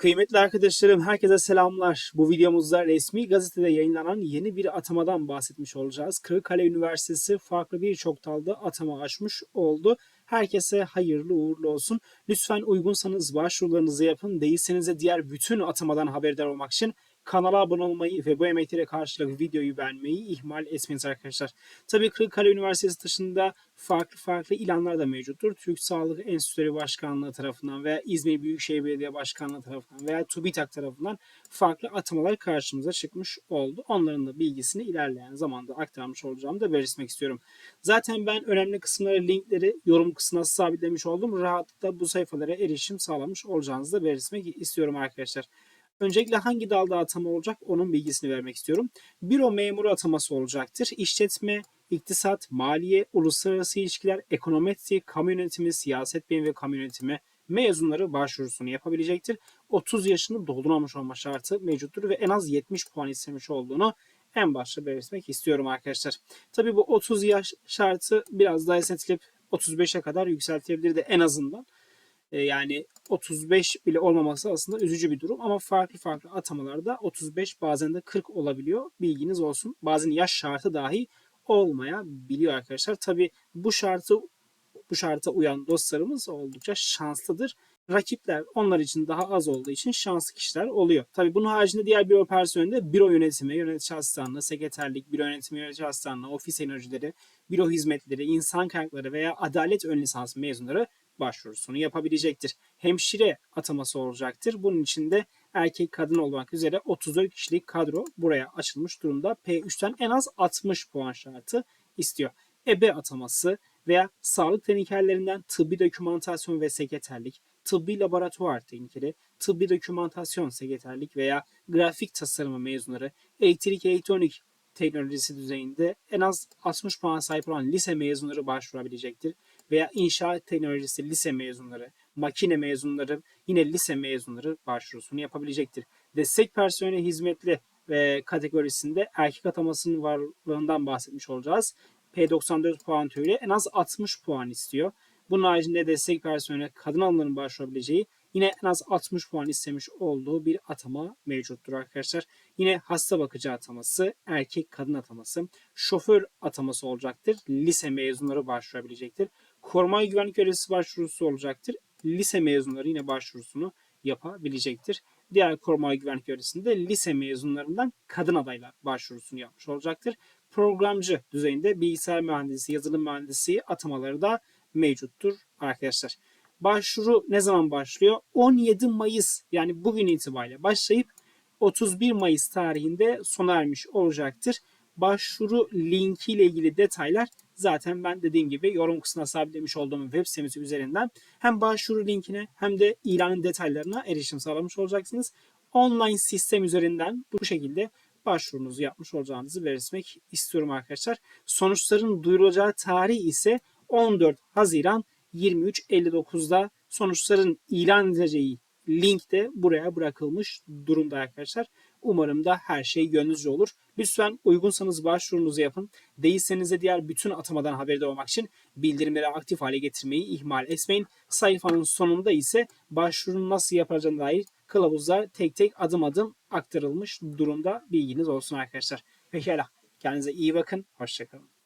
Kıymetli arkadaşlarım herkese selamlar. Bu videomuzda resmi gazetede yayınlanan yeni bir atamadan bahsetmiş olacağız. Kırıkkale Üniversitesi farklı birçok dalda atama açmış oldu. Herkese hayırlı uğurlu olsun. Lütfen uygunsanız başvurularınızı yapın. Değilseniz de diğer bütün atamadan haberdar olmak için kanala abone olmayı ve bu emeklere karşılık videoyu beğenmeyi ihmal etmeyiniz arkadaşlar. Tabii Kırıkkale Üniversitesi dışında farklı farklı ilanlar da mevcuttur. Türk Sağlık Enstitüleri Başkanlığı tarafından veya İzmir Büyükşehir Belediye Başkanlığı tarafından veya TÜBİTAK tarafından farklı atamalar karşımıza çıkmış oldu. Onların da bilgisini ilerleyen zamanda aktarmış olacağımı da belirtmek istiyorum. Zaten ben önemli kısımları, linkleri yorum kısmına sabitlemiş oldum. Rahatlıkla bu sayfalara erişim sağlamış olacağınızı da belirtmek istiyorum arkadaşlar. Öncelikle hangi dalda atama olacak onun bilgisini vermek istiyorum. Büro memuru ataması olacaktır. İşletme, iktisat, maliye, uluslararası ilişkiler, ekonometri, kamu yönetimi, siyaset bilimi ve kamu yönetimi mezunları başvurusunu yapabilecektir. 30 yaşını doldurmamış olma şartı mevcuttur ve en az 70 puan istemiş olduğunu en başta belirtmek istiyorum arkadaşlar. Tabii bu 30 yaş şartı biraz daha esnetilip 35'e kadar yükseltilebilir de en azından. E, yani 35 bile olmaması aslında üzücü bir durum ama farklı farklı atamalarda 35 bazen de 40 olabiliyor. Bilginiz olsun. Bazen yaş şartı dahi olmayabiliyor arkadaşlar. Tabi bu şartı bu şarta uyan dostlarımız oldukça şanslıdır. Rakipler onlar için daha az olduğu için şanslı kişiler oluyor. Tabii bunun haricinde diğer büro personelinde büro yönetimi, yönetici asistanlığı, sekreterlik, büro yönetimi, yönetici asistanlığı, ofis enerjileri, büro hizmetleri, insan kaynakları veya adalet ön lisans mezunları başvurusunu yapabilecektir. Hemşire ataması olacaktır. Bunun için de erkek kadın olmak üzere 34 kişilik kadro buraya açılmış durumda. P3'ten en az 60 puan şartı istiyor. EBE ataması veya sağlık teknikerlerinden tıbbi dokümantasyon ve sekreterlik, tıbbi laboratuvar teknikeri, tıbbi dokümantasyon sekreterlik veya grafik tasarımı mezunları, elektrik elektronik teknolojisi düzeyinde en az 60 puan sahip olan lise mezunları başvurabilecektir. Veya inşaat teknolojisi lise mezunları, makine mezunları, yine lise mezunları başvurusunu yapabilecektir. Destek personeli hizmetli ve kategorisinde erkek atamasının varlığından bahsetmiş olacağız. P94 puan türüyle en az 60 puan istiyor. Bunun haricinde destek personeli kadın alımlarının başvurabileceği yine en az 60 puan istemiş olduğu bir atama mevcuttur arkadaşlar. Yine hasta bakıcı ataması, erkek kadın ataması, şoför ataması olacaktır. Lise mezunları başvurabilecektir. Koruma güvenlik görevlisi başvurusu olacaktır. Lise mezunları yine başvurusunu yapabilecektir. Diğer koruma güvenlik görevlisinde lise mezunlarından kadın adaylar başvurusunu yapmış olacaktır. Programcı düzeyinde bilgisayar mühendisi, yazılım mühendisi atamaları da mevcuttur arkadaşlar. Başvuru ne zaman başlıyor? 17 Mayıs yani bugün itibariyle başlayıp 31 Mayıs tarihinde sona ermiş olacaktır. Başvuru linki ile ilgili detaylar zaten ben dediğim gibi yorum kısmına sabitlemiş olduğum web sitemiz üzerinden hem başvuru linkine hem de ilanın detaylarına erişim sağlamış olacaksınız. Online sistem üzerinden bu şekilde başvurunuzu yapmış olacağınızı belirtmek istiyorum arkadaşlar. Sonuçların duyurulacağı tarih ise 14 Haziran 23.59'da sonuçların ilan edileceği link de buraya bırakılmış durumda arkadaşlar. Umarım da her şey gönlünüzce olur. Lütfen uygunsanız başvurunuzu yapın. Değilseniz de diğer bütün atamadan haberdar olmak için bildirimleri aktif hale getirmeyi ihmal etmeyin. Sayfanın sonunda ise başvurunun nasıl yapılacağına dair kılavuzlar tek tek adım adım aktarılmış durumda. Bilginiz olsun arkadaşlar. Pekala. Kendinize iyi bakın. Hoşçakalın.